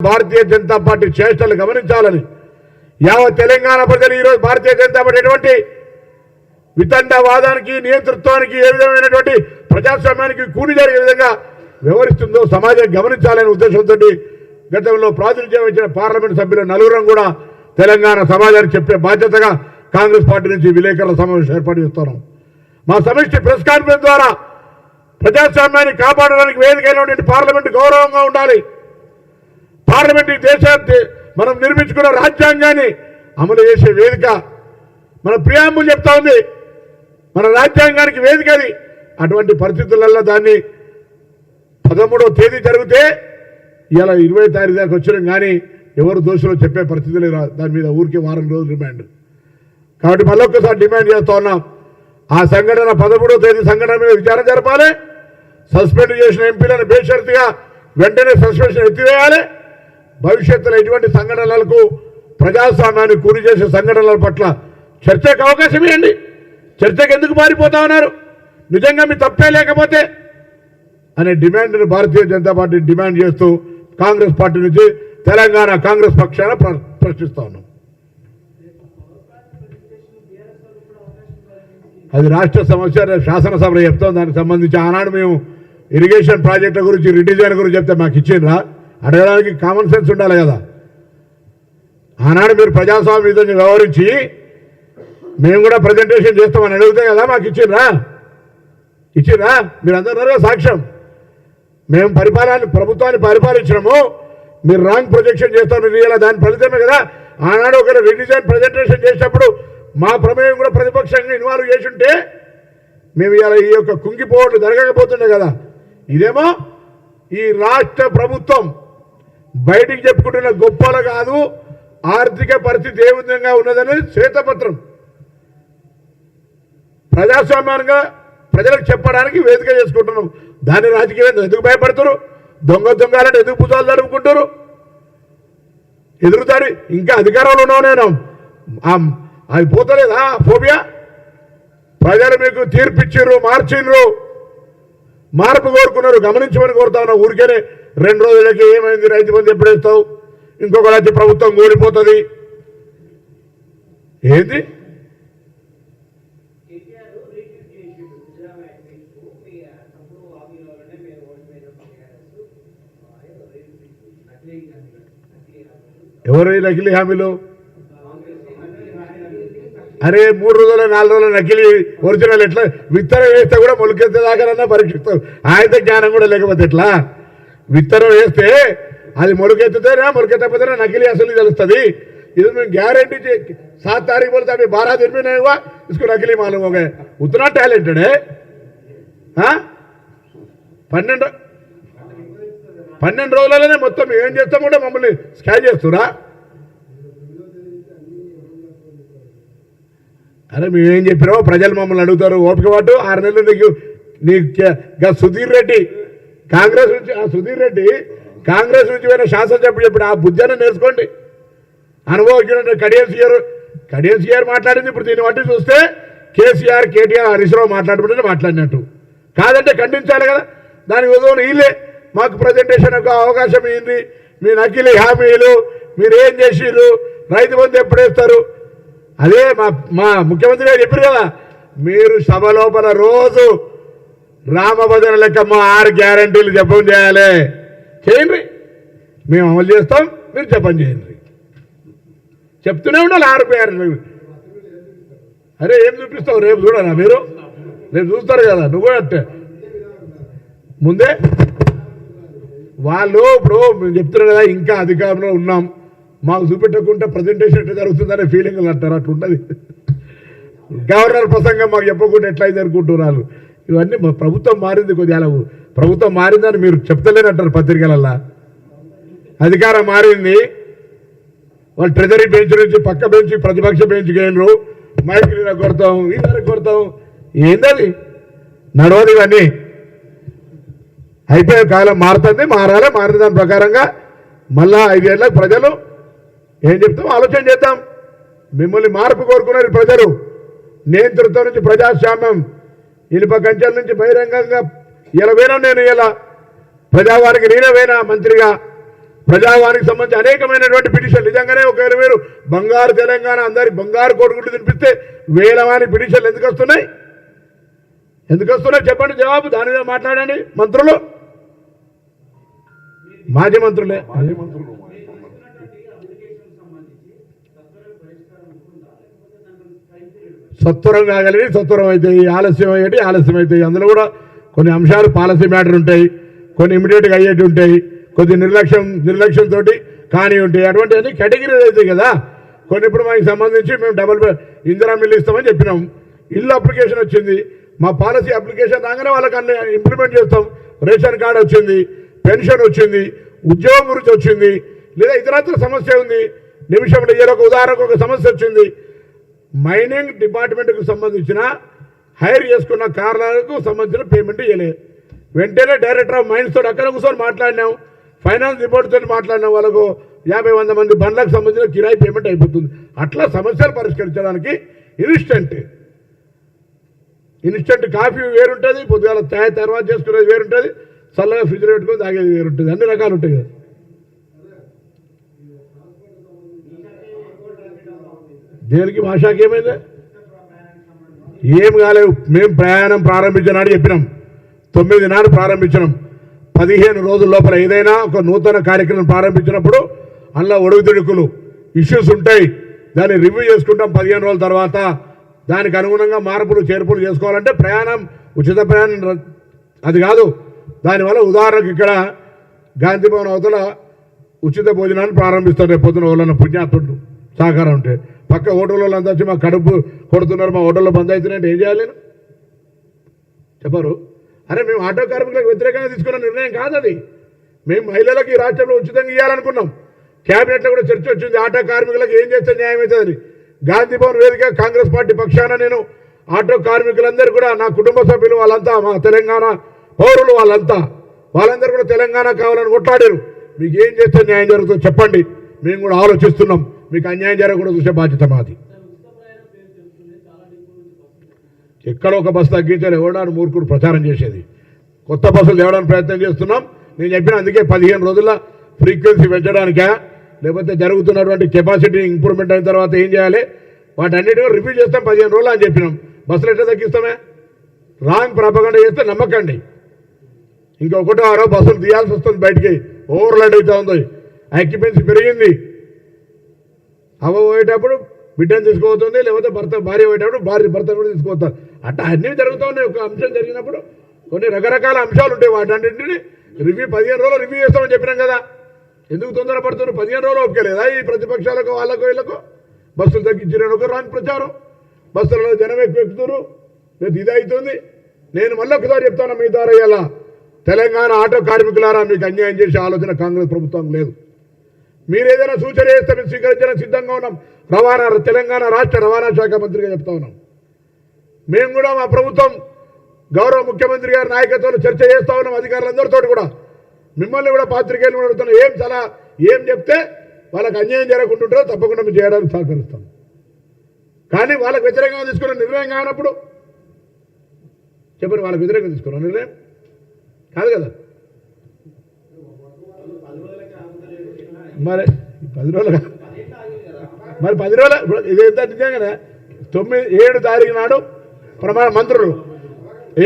Bharatiya Janata party చేష్టలు గమనించాలని యావత్ తెలంగాణ ప్రజలు ఈరోజు భారతీయ జనతా పార్టీ ఎటువంటి వితండవాదానికి నియంతృత్వానికి ఏ విధమైనటువంటి ప్రజాస్వామ్యానికి కూలి జరిగే విధంగా వ్యవహరిస్తుందో సమాజం గమనించాలనే ఉద్దేశంతో గతంలో ప్రాతినిధ్యం ఇచ్చిన పార్లమెంట్ సభ్యులు నలుగురం కూడా తెలంగాణ సమాజానికి చెప్పే బాధ్యతగా కాంగ్రెస్ పార్టీ నుంచి విలేకరుల సమావేశం ఏర్పాటు చేస్తున్నాం. మా సమిష్టి ప్రెస్ కాన్ఫరెన్స్ ద్వారా ప్రజాస్వామ్యాన్ని కాపాడడానికి వేదికైనటువంటి పార్లమెంట్ గౌరవంగా ఉండాలి. పార్లమెంట్ ఈ దేశ మనం నిర్మించుకున్న రాజ్యాంగాన్ని అమలు చేసే వేదిక. మన ప్రియాంబులు చెప్తా ఉంది మన రాజ్యాంగానికి వేదిక అది. అటువంటి పరిస్థితులలో దాన్ని పదమూడవ తేదీ జరిగితే ఇలా ఇరవై తారీఖు దాకా వచ్చినాం కానీ ఎవరు దోషులో చెప్పే పరిస్థితి లేదు దాని మీద ఊరికే వారం రోజులు రిమాండ్ కాబట్టి మళ్ళొక్కసారి డిమాండ్ చేస్తా ఉన్నాం ఆ సంఘటన పదమూడవ తేదీ సంఘటన మీద విచారణ జరపాలి. సస్పెండ్ చేసిన ఎంపీలను బేషరతుగా వెంటనే సస్పెన్షన్ ఎత్తివేయాలి. భవిష్యత్తులో ఎటువంటి సంఘటనలకు ప్రజాస్వామ్యాన్ని కూలి చేసే సంఘటనల పట్ల చర్చకు అవకాశం ఇవ్వండి. చర్చకు ఎందుకు మారిపోతా ఉన్నారు? నిజంగా మీ తప్పే లేకపోతే? అనే డిమాండ్ను భారతీయ జనతా పార్టీ డిమాండ్ చేస్తూ కాంగ్రెస్ పార్టీ నుంచి తెలంగాణ కాంగ్రెస్ పక్షాన ప్ర- ప్రశ్నిస్తా ఉన్నాం. అది రాష్ట్ర సమస్య శాసనసభలో చెప్తాం. దానికి సంబంధించి ఆనాడు మేము ఇరిగేషన్ ప్రాజెక్టుల గురించి రిడిజైన్ గురించి చెప్తే మాకు ఇచ్చిండ్రా? అడగడానికి కామన్ సెన్స్ ఉండాలి కదా. ఆనాడు మీరు ప్రజాస్వామ్యంతో వ్యవహరించి మేము కూడా ప్రజెంటేషన్ చేస్తామని అడిగితే కదా మాకు ఇచ్చిర్రా? ఇచ్చిండ్రా మీరు అందరూ సాక్ష్యం. మేము పరిపాలన ప్రభుత్వాన్ని పరిపాలించినాము. మీరు రాంగ్ ప్రొజెక్షన్ చేస్తామని రియల్ దాని ఫలితమే కదా. ఆనాడు ఒకరు రిడిజైన్ ప్రజెంటేషన్ చేసినప్పుడు మా ప్రమేయం కూడా ప్రతిపక్షంగా ఇన్వాల్వ్ చేసి ఉంటే మేము ఇలా ఈ యొక్క కుంగిపోవట్లు జరగకపోతుండే కదా. ఇదేమో ఈ రాష్ట్ర ప్రభుత్వం బయటికి చెప్పుకుంటున్న గొప్పలు కాదు ఆర్థిక పరిస్థితి ఏ విధంగా ఉన్నదని శ్వేతపత్రం. ప్రజాస్వామ్యంగా ప్రజలకు చెప్పడానికి వేదిక చేసుకుంటున్నాం. దాని రాజకీయం ఎందుకు భయపడతారు? దొంగ దొంగలంటే ఎందుకు భుజాలు జరుపుకుంటారు ఎదురుదారి ఇంకా అధికారంలో ఉన్నావు నేను అది పోతలేదా ఫోబియా? ప్రజలు మీకు తీర్పిచ్చిర్రు మార్చిండ్రు మార్పు కోరుకున్నారు గమనించమని కోరుతా ఉన్నా ఊరికేనే రెండు రోజులకి ఏమైంది? రైతు బంధు ఎప్పుడేస్తావు ఇంకొక రాజ్య ప్రభుత్వం కూలిపోతుంది. ఏంది? ఎవరు నకిలీ హామీలు? అరే మూడు రోజుల నాలుగు రోజుల నకిలీ ఒరిజినల్ ఎట్లా? విత్తనం వేస్తే కూడా మొలకెత్తే దాకానన్నా పరీక్షిస్తాం ఆయన జ్ఞానం కూడా లేకపోతే ఎట్లా? విత్తనం వేస్తే అది మొలకెత్తుతేనా మొలకెత్తకపోతేనా నకిలీ అసలు తెలుస్తుంది ఇది మేము గ్యారంటీ सात तारीख बोलते अभी बारह दिन भी नहीं हुआ इसको नकली मालूम हो गए उतना टैलेंटेड है हाँ? పన్నెండు పన్నెండు రోజులలోనే మొత్తం ఏం చేస్తాం కూడా మమ్మల్ని స్కాన్ చేస్తురా అరే మేమేం చెప్పినామో ప్రజలు మమ్మల్ని అడుగుతారు ఓపిక పట్టు ఆరు నెలలు నీకు నీకు కే- గా సుధీర్ రెడ్డి కాంగ్రెస్ నుంచి ఆ సుధీర్ రెడ్డి కాంగ్రెస్ నుంచి పోయిన శాసనసభ్యుడు చెప్పి ఆ బుద్ధిని నేర్చుకోండి. అనుభవజ్ఞుడు కడియం సీఆర్ కడియం సీఆర్ మాట్లాడింది ఇప్పుడు దీన్ని బట్టి చూస్తే కేసీఆర్ కేటీఆర్ హరీష్ రావు మాట్లాడుకుంటే మాట్లాడినట్టు. కాదంటే ఖండించాలి కదా. దానికి ఉదయం వీళ్ళే మాకు ప్రజెంటేషన్ ఒక అవకాశం ఇయ్యింది మీ నకిలీ హామీలు మీరు ఏం చేసిర్రు రైతు బంధు ఎప్పుడేస్తారు అదే మా మా ముఖ్యమంత్రి గారు చెప్పారు కదా మీరు సభ లోపల రోజు రామభద్ర లెక్క మా ఆరు గ్యారంటీలు జపం చేయాలి. చేయండి. మేము అమలు చేస్తాం మీరు జపం చేయండి. చెప్తూనే ఉండాలి ఆరు గ్యారంటీ అరే ఏం చూపిస్తావు? రేపు చూడరా మీరు? రేపు చూస్తారు కదా నువ్వు కూడా అట్టే. ముందే వాళ్ళు ఇప్పుడు మేము చెప్తున్నారు కదా ఇంకా అధికారంలో ఉన్నాం. మాకు చూపెట్టకుండా ప్రజెంటేషన్ ఎట్లా జరుగుతుందనే ఫీలింగ్ అంటారు అట్లా ఉంటుంది గవర్నర్ ప్రసంగం మాకు చెప్పకుండా ఎట్లయింది అనుకుంటున్నారు ఇవన్నీ మా ప్రభుత్వం మారింది కొద్దిగా ప్రభుత్వం మారిందని మీరు చెప్తలేనంటారు పత్రికలల్లా. అధికారం మారింది. వాళ్ళు ట్రెజరీ బెంచ్ నుంచి పక్క బెంచ్ ప్రతిపక్ష బెంచ్ గేనరు మైక్ కొడతాం ఈ కొడతాం. ఏందది? నడవదు ఇవన్నీ. అయిపోయే కాలం మారుతుంది మారాలి మారిన దాని ప్రకారంగా మళ్ళా ఐదేళ్ళకి ప్రజలు ఏం చెప్తాం? ఆలోచన చేద్దాం. మిమ్మల్ని మార్పు కోరుకున్నారు ప్రజలు. నియంతృత్వం నుంచి ప్రజాస్వామ్యం ఇనుప కంచెల నుంచి బహిరంగంగా ఇలా వేనా నేను ఇలా ప్రజావారికి నేనే వేనా మంత్రిగా? ప్రజావానికి సంబంధించి అనేకమైనటువంటి పిటిషన్లు. నిజంగానే ఒకవేళ మీరు బంగారు తెలంగాణ అందరికి బంగారు కోడుకుంటూ తినిపిస్తే వేలవాని పిటిషన్లు ఎందుకు వస్తున్నాయి? ఎందుకు వస్తున్నాయి? చెప్పండి జవాబు. దాని మీద మాట్లాడండి మంత్రులు. మాజీ మంత్రులే. మాజీ మంత్రులు. సత్వరం కాగలిగి సత్వరం అవుతాయి ఆలస్యం అయ్యేటి ఆలస్యం అవుతాయి. అందులో కూడా కొన్ని అంశాలు పాలసీ మ్యాటర్ ఉంటాయి కొన్ని ఇమీడియట్గా అయ్యేటి ఉంటాయి కొద్ది నిర్లక్ష్యం నిర్లక్ష్యంతో కానీ ఉంటాయి. అటువంటివన్నీ కేటగిరీలు అవుతాయి కదా కొన్ని ఇప్పుడు మాకు సంబంధించి మేము డబుల్ ఇందిరా మిల్లు ఇస్తామని చెప్పినాం. ఇల్లు అప్లికేషన్ వచ్చింది. మా పాలసీ అప్లికేషన్ రాగానే వాళ్ళకి అన్ని ఇంప్లిమెంట్ చేస్తాం. రేషన్ కార్డు వచ్చింది పెన్షన్ వచ్చింది ఉద్యోగం గురించి వచ్చింది లేదా ఇతరత్ర సమస్య ఉంది. నిమిషంలో ఏదో ఒక ఉదాహరణకు ఒక సమస్య వచ్చింది. మైనింగ్ డిపార్ట్మెంట్కు సంబంధించిన హైర్ చేసుకున్న కార్లకు సంబంధించిన పేమెంట్ ఇవ్వలేదు వెంటనే డైరెక్టర్ ఆఫ్ మైన్స్ తోటి అక్కడ కూర్చొని మాట్లాడినాం. ఫైనాన్స్ రిపోర్ట్ తోటి మాట్లాడినాం. వాళ్ళకు యాభై వంద మంది బండ్లకు సంబంధించిన కిరాయి పేమెంట్ అయిపోతుంది. అట్లా సమస్యలు పరిష్కరించడానికి ఇన్స్టెంట్. ఇన్స్టెంట్ కాఫీ వేరుంటుంది పొద్దుగాల ఛాయ్ తర్వాత చేసుకునేది వేరుంటుంది చల్లగా ఫ్రిడ్జ్లో పెట్టుకొని తాగేది వేరుంటుంది. అన్ని రకాలు ఉంటాయి కదా. దేనికి భాషకి ఏమైంది? ఏం కాలేవు మేము ప్రయాణం ప్రారంభించినాడు చెప్పినాం. తొమ్మిది నాడు ప్రారంభించినాం. పదిహేను రోజుల లోపల ఏదైనా ఒక నూతన కార్యక్రమం ప్రారంభించినప్పుడు అందులో ఒడుగుతుడుకులు ఇష్యూస్ ఉంటాయి. దాన్ని రివ్యూ చేసుకుంటాం పదిహేను రోజుల తర్వాత. దానికి అనుగుణంగా మార్పులు చేర్పులు చేసుకోవాలంటే ప్రయాణం ఉచిత ప్రయాణం అది కాదు. దానివల్ల ఉదాహరణకు ఇక్కడ గాంధీ భవన్ అవతల ఉచిత భోజనాన్ని ప్రారంభిస్తారు రేపు పొద్దున వాళ్ళన్న పుణ్యాత్తుడు సహకారం ఉంటే పక్క హోటల్లో అంతా వచ్చి మా కడుపు కొడుతున్నారు మా హోటల్లో బంద్ అవుతున్నాయంటే ఏం చేయాలి చెప్పారు. అరే మేము ఆటో కార్మికులకు వ్యతిరేకంగా తీసుకున్న నిర్ణయం కాదు అది. మేము మహిళలకు ఈ రాష్ట్రంలో ఉచితంగా ఇవ్వాలనుకున్నాం క్యాబినెట్లో కూడా చర్చ వచ్చింది ఆటో కార్మికులకు ఏం చేస్తే న్యాయం అవుతుందని గాంధీ భవన్ వేదిక కాంగ్రెస్ పార్టీ పక్షాన నేను ఆటో కార్మికులందరూ కూడా నా కుటుంబ సభ్యులు వాళ్ళంతా మా తెలంగాణ పౌరులు వాళ్ళంతా వాళ్ళందరూ కూడా తెలంగాణ కావాలని కొట్లాడారు. మీకు ఏం చేస్తే న్యాయం జరుగుతుందో చెప్పండి. మేము కూడా ఆలోచిస్తున్నాం. మీకు అన్యాయం జరగకుండా చూసే బాధ్యత మాది. ఎక్కడ ఒక బస్సు తగ్గించాలి ఎవడాడు మూర్ఖుడు ప్రచారం చేసేది. కొత్త బస్సులు తేవడానికి ప్రయత్నం చేస్తున్నాం. నేను చెప్పిన అందుకే పదిహేను రోజుల ఫ్రీక్వెన్సీ పెంచడానికా లేకపోతే జరుగుతున్నటువంటి కెపాసిటీ ఇంప్రూవ్మెంట్ అయిన తర్వాత ఏం చేయాలి? వాటన్నిటి రివ్యూ చేస్తాం పదిహేను రోజులు అని చెప్పినాం. బస్సులు ఎట్లా తగ్గిస్తామే? రాంగ్ ప్రపగండ చేస్తే నమ్మకండి. ఇంకొకటో ఆరో బస్సులు తీయాల్సి వస్తుంది బయటికి. ఓవర్లోడ్ అవుతా ఉంది. ఆక్యుపెన్సీ పెరిగింది. అవ్వ పోయేటప్పుడు బిడ్డను తీసుకుపోతుంది లేకపోతే భర్త భార్య పోయేటప్పుడు భార్య భర్త కూడా తీసుకుపోతారు. అట్లా అన్నీ జరుగుతూ ఉన్నాయి ఒక అంశం జరిగినప్పుడు కొన్ని రకరకాల అంశాలు ఉంటాయి వాటన్నింటిని రివ్యూ పదిహేను రోజులు రివ్యూ చేస్తామని చెప్పినాం కదా. ఎందుకు తొందరపడుతున్నారు పదిహేను రోజులు ఒప్పుకోలేదా ఈ ప్రతిపక్షాలకు వాళ్ళకు వీళ్ళకు బస్సులు తగ్గించిన ఒక రాని ప్రచారం. బస్సులలో జనం ఎక్కువ ఎక్కుతున్నారు. లేదు ఇది అవుతుంది. నేను మళ్ళీ ఒకసారి చెప్తాను మీ ద్వారా ఇలా. తెలంగాణ ఆటో కార్మికులారా మీకు అన్యాయం చేసే ఆలోచన కాంగ్రెస్ ప్రభుత్వం లేదు. మీరు ఏదైనా సూచన చేస్తే మేము స్వీకరించడానికి సిద్ధంగా ఉన్నాం. రవాణా తెలంగాణ రాష్ట్ర రవాణా శాఖ మంత్రిగా చెప్తా ఉన్నాం. మేము కూడా మా ప్రభుత్వం గౌరవ ముఖ్యమంత్రి గారి నాయకత్వంలో చర్చ చేస్తా ఉన్నాం అధికారులందరితో కూడా. మిమ్మల్ని కూడా పాత్రికేయులు కూడా అడుగుతున్నాం ఏం సలహా ఏం చెప్తే వాళ్ళకి అన్యాయం జరగకుంటుంటారో తప్పకుండా మేము చేయడానికి సహకరిస్తాం. కానీ వాళ్ళకి వ్యతిరేకంగా తీసుకున్న నిర్ణయం కానప్పుడు చెప్పండి వాళ్ళకి వ్యతిరేకంగా తీసుకున్నాం నిర్ణయం కాదు కదా? మరి పది రోజులు మరి పది రోజులు ఇది ఎంత నిజంగానే తొమ్మిది ఏడు తారీఖు నాడు ప్రమాణ మంత్రులు.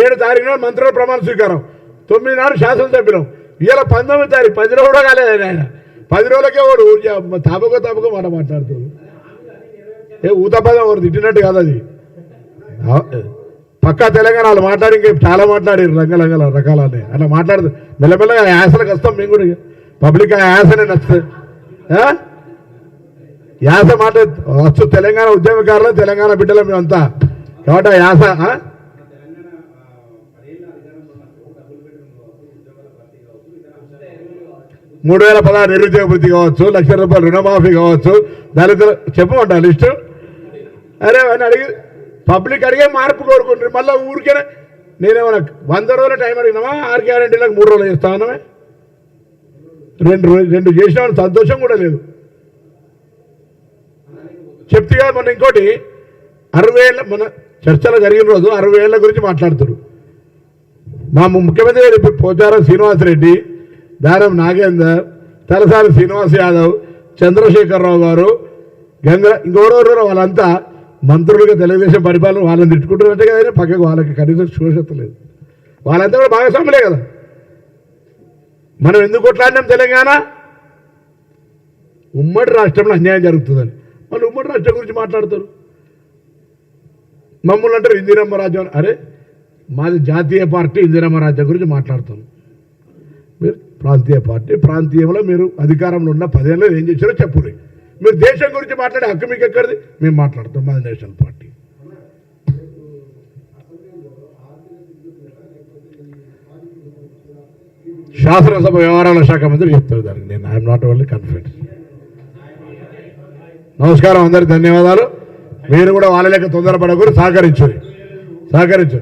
ఏడు తారీఖు నాడు మంత్రులు ప్రమాణ స్వీకారం. తొమ్మిది నాడు శాసనసభ్యులం. ఇవాళ పంతొమ్మిది తారీఖు పది రోజులు కూడా కాలేదు ఆయన. పది రోజులకే వాడు తాపకో తాపకో మాట మాట్లాడుతాడు ఏ ఊతపదం ఎవరు తిట్టినట్టు కాదు అది. పక్కా తెలంగాణలో వాళ్ళు మాట్లాడి ఇంకా చాలా మాట్లాడారు రంగరంగల రకాలని. అట్లా మాట్లాడుతూ మెల్లమెల్లగా ఆ యాసలకు వస్తాం మేము కూడా పబ్లిక్ ఆ యాసనే నచ్చుతుంది. యాస మాట వచ్చు తెలంగాణ ఉద్యమకారులు తెలంగాణ బిడ్డలు మేమంతా. కాబట్టి ఆ యాస మూడు వేల పదహారు నిరుద్యోగ వృత్తి కావచ్చు లక్ష రూపాయలు రుణమాఫీ కావచ్చు దళితులు చెప్పమంటా లిస్టు. అరే అని అడిగి పబ్లిక్ అడిగే మార్పు కోరుకుంటారు మళ్ళీ ఊరికే నేనేమన్నా వంద రోజుల టైం అడిగినామా? ఆరు గ్యారంటీలకు మూడు రోజులు చేస్తా ఉన్నామే. రెండు రెండు చేసిన సంతోషం కూడా లేదు. చెప్తే కదా మన ఇంకోటి అరవై ఏళ్ళ మన చర్చలు జరిగిన రోజు అరవై ఏళ్ళ గురించి మాట్లాడుతారు మా ముఖ్యమంత్రి గారు ఇప్పుడు పోచారం శ్రీనివాసరెడ్డి దారం నాగేందర్ తలసాని శ్రీనివాస్ యాదవ్ చంద్రశేఖరరావు గారు గంగ ఇంకెవరెవరో వాళ్ళంతా మంత్రులుగా తెలుగుదేశం పరిపాలన వాళ్ళని తిట్టుకుంటున్నట్టే కదా పక్కకు వాళ్ళకి కనీసం శోషత లేదు వాళ్ళంతా కూడా భాగస్వాములే కదా. మనం ఎందుకు కొట్లాడినాం తెలంగాణ? ఉమ్మడి రాష్ట్రంలో అన్యాయం జరుగుతుందని. వాళ్ళు ఉమ్మడి రాష్ట్రం గురించి మాట్లాడతారు. మమ్మల్ని అంటారు ఇందిరమ్మ రాజ్యం అరే మాది జాతీయ పార్టీ ఇందిరమ్మ రాజ్యం గురించి మాట్లాడతాం మీరు ప్రాంతీయ పార్టీ ప్రాంతీయంలో మీరు అధికారంలో ఉన్న పదేళ్ళు ఏం చేశారో చెప్పులే మీరు దేశం గురించి మాట్లాడే హక్కు మీకు ఎక్కడిది? మేము మాట్లాడతాం మాది నేషనల్ పార్టీ. శాసనసభ వ్యవహారాల శాఖ మంత్రి చెప్తారు దానికి. నేను ఐఎమ్ నాట్ ఓన్లీ కాన్ఫిడెన్స్ నమస్కారం అందరికి ధన్యవాదాలు. మీరు కూడా వాళ్ళ లెక్క తొందరపడకూడదు సహకరించు సహకరించు